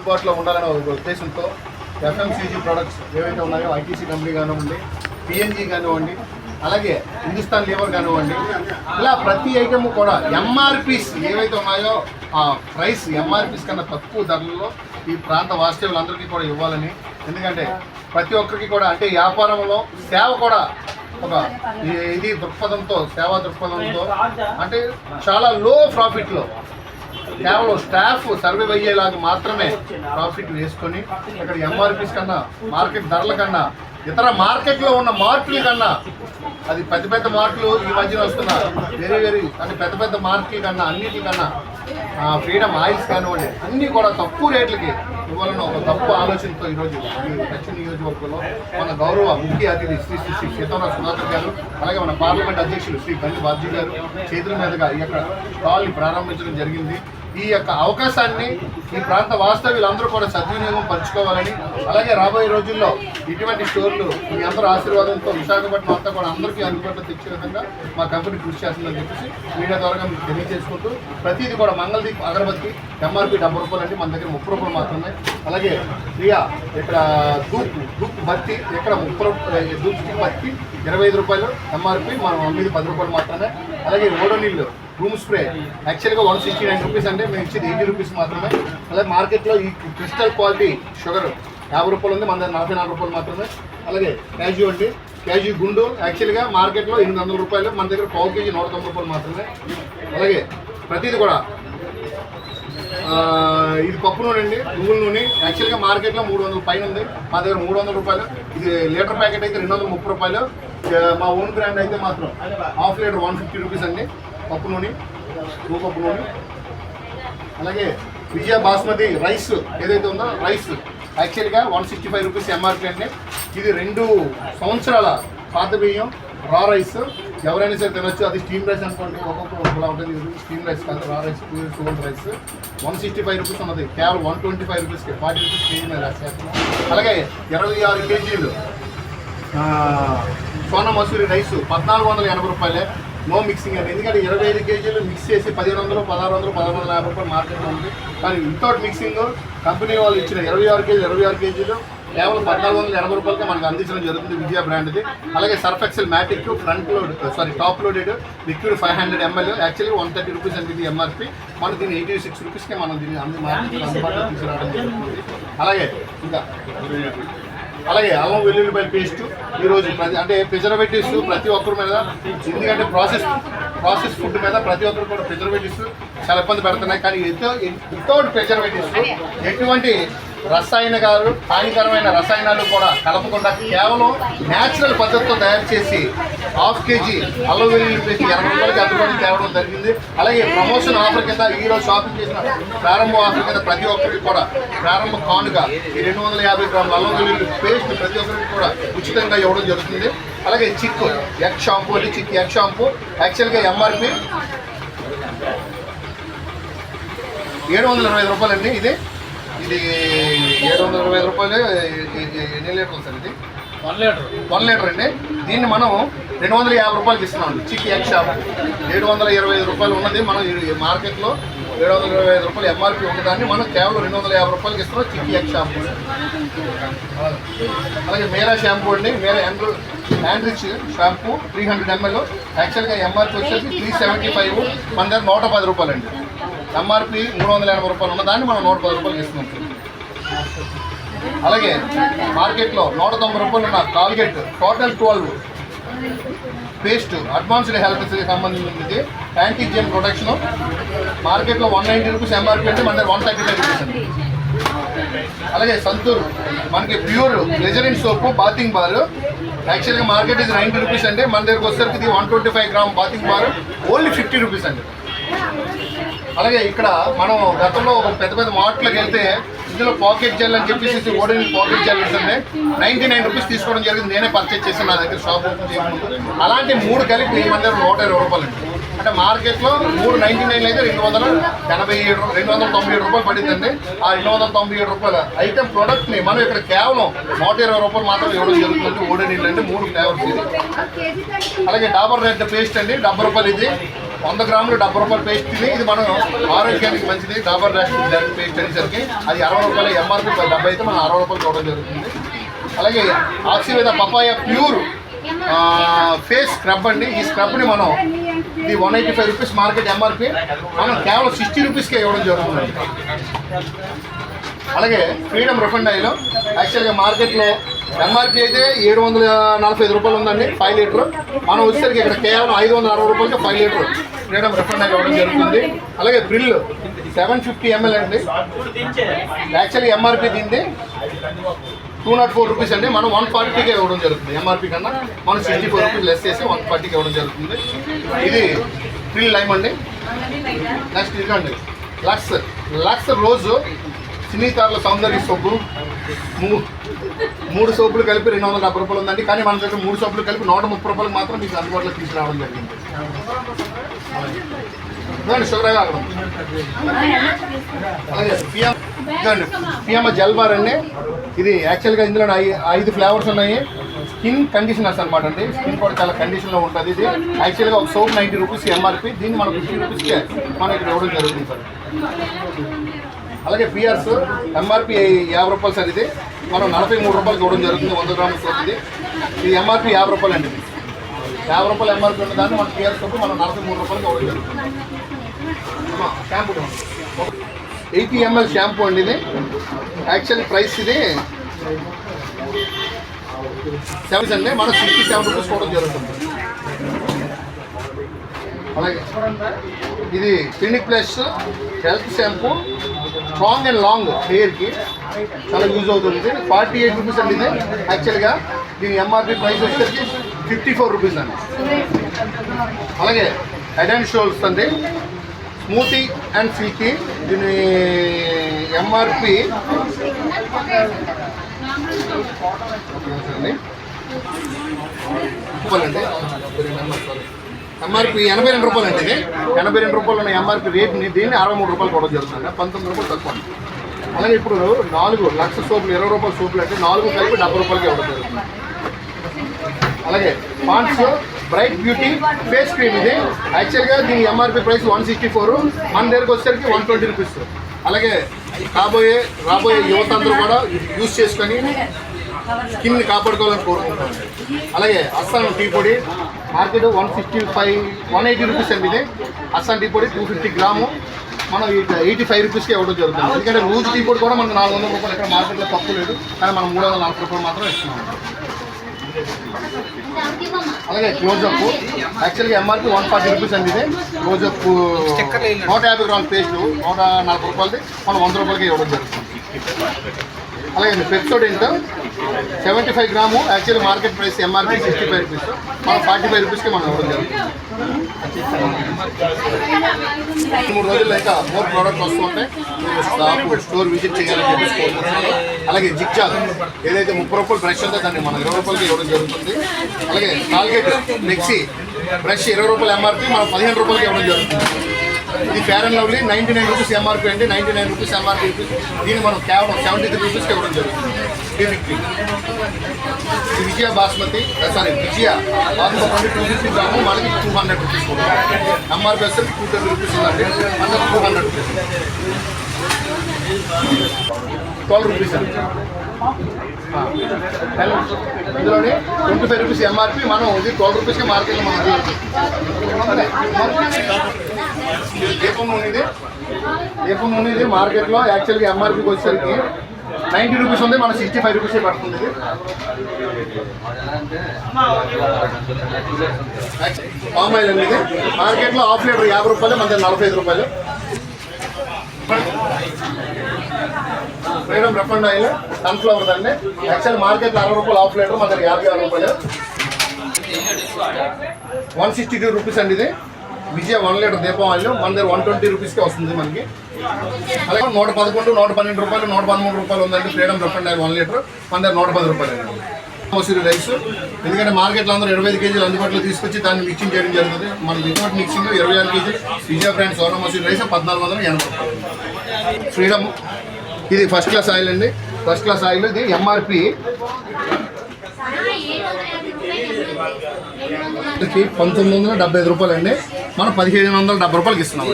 అందుబాటులో ఉండాలనే ఒక ఉద్దేశంతో ఎఫ్ఎంసీజీ ప్రొడక్ట్స్ ఏవైతే ఉన్నాయో ఐటీసీ కంపెనీ కానివ్వండి పిఎన్జీ కానివ్వండి అలాగే హిందుస్థాన్ లేబర్ కానివ్వండి ఇలా ప్రతి ఐటమ్ కూడా ఎంఆర్పీస్ ఏవైతే ఉన్నాయో ఆ ప్రైస్ ఎంఆర్పీస్ కన్నా తక్కువ ధరలలో ఈ ప్రాంత వాస్తవ్యులందరికీ కూడా ఇవ్వాలని. ఎందుకంటే ప్రతి ఒక్కరికి కూడా అంటే వ్యాపారంలో సేవ కూడా ఒక ఇది దృక్పథంతో సేవా దృక్పథంతో అంటే చాలా లో ప్రాఫిట్లో కేవలం స్టాఫ్ సర్వైవ్ అయ్యేలాగా మాత్రమే ప్రాఫిట్ వేసుకొని ఇక్కడ ఎంఆర్పీస్ కన్నా మార్కెట్ ధరల కన్నా ఇతర మార్కెట్లో ఉన్న మార్కుల కన్నా అది పెద్ద పెద్ద మార్కులు ఈ మధ్యన వస్తున్న వేరే వేరే అంటే పెద్ద పెద్ద మార్కుల కన్నా అన్నిటికన్నా ఫ్రీడమ్ ఆయిల్స్ కానివ్వండి అన్నీ కూడా తక్కువ రేట్లకి ఇవ్వాలని ఒక తప్పు ఆలోచనతో ఈరోజు దక్షిణ నియోజకవర్గంలో మన గౌరవ ముఖ్య అతిథి శ్రీ శ్రీ శ్రీ సీతారా సుధాకర్ గారు అలాగే మన పార్లమెంట్ అధ్యక్షులు శ్రీ బండి బాబ్జీ గారు చేతుల మీదుగా ఈ యొక్క స్టాల్ని ప్రారంభించడం జరిగింది. ఈ యొక్క అవకాశాన్ని ఈ ప్రాంత వాస్తవ్యులందరూ కూడా సద్వినియోగం పంచుకోవాలని అలాగే రాబోయే రోజుల్లో ఇటువంటి స్టోర్లు మీ అందరూ ఆశీర్వాదంతో విశాఖపట్నం అంతా కూడా అందరికీ అందుబాటులో తెచ్చే విధంగా మా కంపెనీ కృషి చేస్తుందని చెప్పేసి మీడియా ద్వారా మీకు తెలియజేసుకుంటూ ప్రతిదీ కూడా మంగళదీప్ అగరబత్తి ఎంఆర్పి డెబ్బై రూపాయలు అండి మన దగ్గర ముప్పై రూపాయలు మాత్రమే. అలాగే ప్రియా ఇక్కడ దూప్ దూప్ బత్తి ఇక్కడ ముప్పై రూపాయలు దూప్ బత్తి ఇరవై ఐదు రూపాయలు ఎంఆర్పి మనం అమ్మిది పది రూపాయలు మాత్రమే. అలాగే ఓడో నీళ్ళు రూమ్ స్ప్రే. యాక్చువల్గా వన్ సిక్స్టీ నైన్ రూపీస్ అంటే మేము ఇచ్చేది ఎయిటీ రూపీస్ మాత్రమే. అలాగే మార్కెట్లో ఈ క్రిస్టల్ క్వాలిటీ షుగర్ యాభై రూపాయలు ఉంది మన దగ్గర నలభై నాలుగు రూపాయలు మాత్రమే. అలాగే క్యాజు అండి. క్యాజు గుండు యాక్చువల్గా మార్కెట్లో ఎనిమిది వందల రూపాయలు మన దగ్గర పావు కేజీ నూట తొంభై రూపాయలు మాత్రమే. అలాగే ప్రతిది కూడా ఇది పప్పు నూనె అండి నువ్వుల నూనె. యాక్చువల్గా మార్కెట్లో మూడు వందల పైన ఉంది మా దగ్గర మూడు వందల రూపాయలు. ఇది లీటర్ ప్యాకెట్ అయితే రెండు వందల ముప్పై రూపాయలు. మా ఓన్ బ్రాండ్ అయితే మాత్రం half litre one fifty rupees అండి. పప్పు నూనె గోపప్పు నూనె అలాగే విజయ బాస్మతి రైస్ ఏదైతే ఉందో రైస్. యాక్చువల్గా one sixty five rupees MRP అండి. ఇది రెండు సంవత్సరాల పాత బియ్యం రా రైస్ ఎవరైనా సరే తినొచ్చు. అది స్టీమ్ రైస్ అనుకోండి ఒక్కొక్కరు ఒకలా ఉంటుంది. ఇది స్టీమ్ రైస్ కాదు raw rice pure rice one sixty five rupees ఉన్నది. కేవలం వన్ ట్వంటీ ఫైవ్ రూపీస్కి ఫార్టీ రూపీస్ కేజీ మీద రాసేస్తున్నాం అలాగే ఇరవై ఆరు కేజీలు సోన సోనా మసూరి రైస్ పద్నాలుగు వందల ఎనభై రూపాయలే. నో మిక్సింగ్ అండి ఎందుకంటే ఇరవై ఐదు కేజీలు మిక్స్ చేసి పదిహేను వందలు పదహారు వందలు పదహారు వందల యాభై రూపాయలు మార్కెట్లో ఉంది. కానీ వితౌట్ మిక్సింగ్ కంపెనీ వాళ్ళు ఇచ్చిన ఇరవై ఆరు కేజీలు ఇరవై ఆరు కేజీలు కేవలం పద్నాలుగు వందల ఎనభై రూపాయలకి మనకు అందించడం జరుగుతుంది విజయ బ్రాండ్ది. అలాగే Surf Excel matic front load sorry top loaded liquid five hundred ML actually one thirty rupees అండి ఇది ఎంఆర్పి మనం దీన్ని ఎయిటీ సిక్స్ రూపీస్కే మనం దీన్ని మార్కెట్లో అందుబాటులో తీసుకురావడం జరుగుతుంది. అలాగే ఇంకా అలాగే అల్లం వెల్లుల్లిపాయ పేస్ట్ ఈరోజు ప్రతి అంటే ప్రిజర్వేటివ్స్ ప్రతి ఒక్కరి మీద ఎందుకంటే ప్రాసెస్ ప్రాసెస్ ఫుడ్ మీద ప్రతి ఒక్కరు కూడా ప్రిజర్వేటివ్స్ చాలా ఇబ్బంది పెడుతున్నాయి. కానీ వితౌట్ ప్రిజర్వేటివ్స్ ఎటువంటి రసాయనకాలు హానికరమైన రసాయనాలు కూడా కలపకుండా కేవలం న్యాచురల్ పద్ధతితో తయారు చేసి హాఫ్ కేజీ అల్లం వెల్లుల్లి పేస్ట్ ఎనభై రూపాయలకి అందుబాటులో తేవడం జరిగింది. అలాగే ప్రమోషన్ ఆఫర్ కింద ఈరోజు షాపింగ్ చేసిన ప్రారంభ ఆఫర్ కింద ప్రతి ఒక్కరికి కూడా ప్రారంభ కానుగా ఈ రెండు వందల యాభై గ్రాముల అల్లం పేస్ట్ ప్రతి ఒక్కరికి కూడా ఉచితంగా ఇవ్వడం జరుగుతుంది. అలాగే చిక్ ఎగ్ షాంపూ అంటే చిక్ ఎగ్ షాంపూ యాక్చువల్గా ఎంఆర్పి ఏడు వందల ఇరవై ఐదు రూపాయలండి ఇది. ఇది ఏడు వందల ఇరవై ఐదు రూపాయలు ఎన్ని లీటర్లు సార్ ఇది? One litre. వన్ లీటర్ అండి. దీన్ని మనం రెండు వందల యాభై రూపాయలకి ఇస్తున్నాం. Chik egg shop. ఏడు వందల ఇరవై ఐదు రూపాయలు ఉన్నది. మనం మార్కెట్లో ఏడు వందల ఇరవై ఐదు రూపాయలు ఎంఆర్పి ఉన్నదాన్ని మనం కేవలం రెండు వందల యాభై రూపాయలకి ఇస్తున్నాం చిక్ ఎగ్ షాంపూ. అలాగే మేరా షాంపూ అండి. మేరా యాండ్రూ యాండ్రిచ్ షాంపూ త్రీ హండ్రెడ్ ఎంఎల్. యాక్చువల్గా ఎంఆర్పి వచ్చేసి త్రీ సెవెంటీ ఫైవ్. మన దగ్గర నూట పది రూపాయలు అండి ఎంఆర్పి మూడు వందల ఎనభై రూపాయలు ఉన్న దాన్ని మనం నూట పది రూపాయలు ఇస్తున్నాం అలాగే మార్కెట్లో నూట తొంభై రూపాయలు ఉన్న Colgate total twelve paste advanced health సంబంధించింది యాంటీజియన్ ప్రొడక్షన్ మార్కెట్లో వన్ నైంటీ రూపీస్ ఎంఆర్పీ అంటే మన దగ్గర వన్ థర్టీ ఫైవ్ రూపీస్ అండి. అలాగే సంతూర్ మనకి ప్యూర్ రెజరెంట్ సోప్ బాతింగ్ బార్ యాక్చువల్గా మార్కెట్ ఇది నైంటీ రూపీస్ అండి. మన దగ్గరకు వచ్చేసరికి ఇది one twenty five gram bathing bar only fifty rupees అండి. అలాగే ఇక్కడ మనం గతంలో ఒక పెద్ద పెద్ద మార్ట్లకు వెళ్తే ఇందులో పాకెట్ జెల్ అని చెప్పేసి ఓడిని పాకెట్ జెల్ ఉంటుంది. నైన్టీ నైన్ రూపీస్ తీసుకోవడం జరిగింది. నేనే పర్చేజ్ చేశాను నా దగ్గర షాప్ ఓపెన్ చేయకుండా అలాంటి మూడు కలిపి మీ దగ్గర నూట ఇరవై రూపాయలు అండి. అంటే మార్కెట్లో మూడు నైన్టీ నైన్ అయితే రెండు వందల ఎనభై ఏడు రెండు వందల తొంభై ఏడు రూపాయలు పడిందండి. ఆ రెండు వందల తొంభై ఏడు రూపాయల ఐటమ్ ప్రోడక్ట్ని మనం ఇక్కడ కేవలం నూట ఇరవై రూపాయలు మాత్రం ఇవ్వడం జరుగుతుంది. ఓడి నీళ్ళు అంటే మూడు ఫ్లేవర్స్ ఇది. అలాగే డాబర్ రెడ్ పేస్ట్ అండి. డెబ్బై రూపాయలు ఇది. వంద గ్రాములు డెబ్బై రూపాయల పేస్ట్ తిని ఇది మనం ఆరోగ్యానికి మంచిది. డాబర్ డాష్ పేస్ట్ అనేసరికి అది అరవై రూపాయల ఎంఆర్పి డెబ్బై అయితే మనం అరవై రూపాయలు చూడడం జరుగుతుంది. అలాగే ఆక్సివేద పపాయ ప్యూర్ ఫేస్ స్క్రబ్ అండి. ఈ స్క్రబ్ని మనం ఇది one eighty five rupees market MRP మనం కేవలం సిక్స్టీ రూపీస్కే ఇవ్వడం జరుగుతుంది. అలాగే ఫ్రీడమ్ రిఫండ్ అయ్యలో యాక్చువల్గా మార్కెట్లో ఎంఆర్పి అయితే ఏడు వందల నలభై ఐదు రూపాయలు ఉందండి ఫైవ్ లీటర్ మనం వచ్చేసరికి ఇక్కడ కేవలం ఐదు వందల అరవై రూపాయలకి five litre freedom refined oil జరుగుతుంది. అలాగే ప్రిల్ సెవెన్ ఫిఫ్టీ ఎంఎల్ అండి. యాక్చువల్లీ ఎంఆర్పి దీన్ని టూ నాట్ ఫోర్ రూపీస్ అండి. మనం వన్ ఫార్టీకే ఇవ్వడం జరుగుతుంది ఎంఆర్పి కన్నా. మనం సిక్స్టీ ఫోర్ రూపీస్ లెస్ చేసి వన్ ఫార్టీకి ఇవ్వడం జరుగుతుంది. ఇది ప్రిల్ లైమ్ అండి. నెక్స్ట్ ఇదిగోండి. లక్స్ లక్స్ రోజు సినీతార్ల సౌందర్య సొబ్బు మూ- మూడు సోపులు కలిపి రెండు వందల డెబ్బై రూపాయలు ఉందండి. కానీ మన దగ్గర మూడు సోపులు కలిపి నూట ముప్పై రూపాయలు మాత్రం మీకు అందుబాటులో తీసుకురావడం జరిగింది. ఇదిగోండి అలాగే పిఎం పిఎం జెల్ బార్ అండి. ఇది యాక్చువల్గా ఇందులో ఐ- ఐదు ఫ్లేవర్స్ ఉన్నాయి. స్కిన్ కండిషనర్స్ అనమాట అండి. స్కిన్ కూడా చాలా కండిషన్లో ఉంటుంది ఇది. యాక్చువల్గా ఒక సోప్ నైంటీ రూపీస్ ఎంఆర్పి. దీన్ని మనం ఫిఫ్టీ రూపీస్కే మనం ఇక్కడ ఇవ్వడం జరుగుతుంది సార్. అలాగే పిఆర్స్ ఎంఆర్పి యాభై రూపాయలు సార్ ఇది. మనం నలభై మూడు రూపాయలు చూడడం జరుగుతుంది వంద గ్రాముల సోప్ ఇది ఇది ఎంఆర్పి యాభై రూపాయలు అండి. ఇది. యాభై రూపాయలు ఎంఆర్పి ఉన్న దాన్ని మన పిఆర్ సోప్ మనం నలభై మూడు రూపాయలకి చూడడం జరుగుతుంది. షాంపూ ఎయిటీ ఎంఎల్ షాంపూ అండి ఇది. యాక్చువల్ ప్రైస్ ఇది సెవెన్ అండి. మనం సిక్స్టీ సెవెన్ రూపీస్ కూడా జరుగుతుంది. అలాగే ఇది Clinic Plus health shampoo. Strong and long హెయిర్కి చాలా యూజ్ అవుతుంది. ఫార్టీ ఎయిట్ రూపీస్ అండి ఇది. యాక్చువల్గా దీని ఎంఆర్పి ప్రైస్ వచ్చేసి ఫిఫ్టీ ఫోర్ రూపీస్ అండి. అలాగే హెడ్ అండ్. షోల్స్ అండి స్మూతీ అండ్. సిల్కీ దీని ఎంఆర్పి రూపాయలండి ఎంఆర్పి ఎనభై రెండు రూపాయలు అండి ఎనభై రెండు రూపాయలు ఉన్న ఎంఆర్పి రేట్ని దీన్ని అరవై మూడు రూపాయలు కూడా జరుగుతుంది పంతొమ్మిది రూపాయలు తక్కువ అలాగే ఇప్పుడు నాలుగు లక్ష సోపులు ఇరవై రూపాయల సోపులు అంటే నాలుగు కలిపి డెబ్బై రూపాయలకి ఇవ్వడం జరుగుతుంది. అలాగే Pond's bright beauty face cream ఇది. యాక్చువల్గా దీని MRP price one sixty four. మన దగ్గరకు వచ్చేసరికి వన్ ట్వంటీ రూపీస్. అలాగే కాబోయే రాబోయే యువత అందరూ కూడా యూజ్ చేసుకొని స్కిన్ని కాపాడుకోవాలని కోరుకుంటాం అలాగే అస్సాం టీ పొడి market one sixty five one eighty rupees అండి ఇది. అస్సాం టీ పొడి టూ ఫిఫ్టీ గ్రాము. మనం ఎయిటీ ఫైవ్ రూపీస్కి ఇవ్వడం జరుగుతుంది. ఎందుకంటే రోజు టీ పొడి కూడా మనకు నాలుగు వందల రూపాయలు ఇక్కడ మార్కెట్లో తక్కువ లేదు. కానీ మనం మూడు వందల నలభై రూపాయలు మాత్రం ఇస్తున్నాం. అలాగే క్లోజప్. యాక్చువల్గా ఎంఆర్పి వన్ ఫార్టీ రూపీస్ అండి ఇది. క్లోజప్ నూట యాభై గ్రాముల పేస్ట్ నూట నలభై రూపాయలది. మనం వంద రూపాయలకి ఇవ్వడం జరుగుతుంది. అలాగే Pepsodent. Seventy five gram actually market price MRP sixty five rupees మనం ఫార్టీ ఫైవ్ రూపీస్కి మనం ఇవ్వడం జరుగుతుంది. మూడు రోజులు లేక మోర్ ప్రోడక్ట్ వస్తూ మీరు స్టోర్ విజిట్ చేయాలని చెప్పేసి అలాగే జిగ్జాగ్ ఏదైతే ముప్పై రూపాయలు బ్రష్ ఉందో దాన్ని మనం ఇరవై రూపాయలకి ఇవ్వడం జరుగుతుంది. అలాగే కాల్గేట్ మిక్సీ బ్రష్ ఇరవై రూపాయలు ఎంఆర్పి మనం పదిహేను రూపాయలకి ఇవ్వడం జరుగుతుంది. ఇది fair and lovely ninety nine rupees MRP అండి. నైంటీ నైన్ రూపీస్ ఎంఆర్పి దీన్ని మనం కేవలం సెవెంటీ త్రీ రూపీస్కి ఇవ్వడం జరుగుతుంది. Vijaya basmati sorry Vijaya basmati two fifty gram. మనకి టూ హండ్రెడ్ రూపీస్ కూడా. ఎంఆర్పి వచ్చేసి టూ ట్వంటీ రూపీస్ ఉందండి. మనకి two hundred rupees twelve rupees అండి. ఇందులోనే ట్వంటీ ఫైవ్ రూపీస్ ఎంఆర్పి మనం ఇది ట్వెల్వ్ రూపీస్కి మార్కెట్లో మనం అదే దీపం నూనె ఇది దీపం నూనె ఇది మార్కెట్లో యాక్చువల్గా ఎంఆర్పికి వచ్చేసరికి నైంటీ రూపీస్ ఉంది మన సిక్స్టీ ఫైవ్ రూపీసే పడుతుంది ఇది. పామ్ ఆయిల్ అండి ఇది మార్కెట్లో హాఫ్ లీటర్ యాభై రూపాయలు మన దగ్గర నలభై ఐదు రూపాయలు. ఫ్రీడమ్ రిఫండ్ ఆయిల్ సన్ఫ్లవర్ అండి యాక్చువల్ మార్కెట్లో అరవై రూపాయలు హాఫ్ లీటర్ మన దగ్గర యాభై ఆరు రూపాయలు. వన్ సిక్స్టీ టూ రూపీస్ అండి ఇది. Vijaya one litre Deepam oil. మన దగ్గర వన్ ట్వంటీ రూపీస్కే వస్తుంది మనకి. అలాగే నూట పదకొండు నూట పన్నెండు రూపాయలు నూట పదమూడు రూపాయలు ఉందండి freedom refined oil one litre. మన దగ్గర నూట పది రూపాయలు అండి. మసూరి రైస్. ఎందుకంటే మార్కెట్లో అందరూ ఇరవై ఐదు కేజీలు అందుబాటులో తీసుకొచ్చి దాన్ని మిక్సింగ్ చేయడం జరుగుతుంది మన లిక్విడ్ మిక్సింగ్ ఇరవై ఆరు కేజీలు. విజయ బ్రాండ్ సోనా మసూరి రైస్ పద్నాలుగు వందల ఎనభై రూపాయలు. ఫ్రీడమ్ ఇది ఫస్ట్ క్లాస్ ఆయిల్ అండి. ఫస్ట్ క్లాస్ ఆయిల్ ఇది ఎంఆర్పి పంతొమ్మిది వందల డెబ్బై ఐదు రూపాయలు అండి మనం పదిహేను వందల డెబ్బై రూపాయలకి ఇస్తున్నాం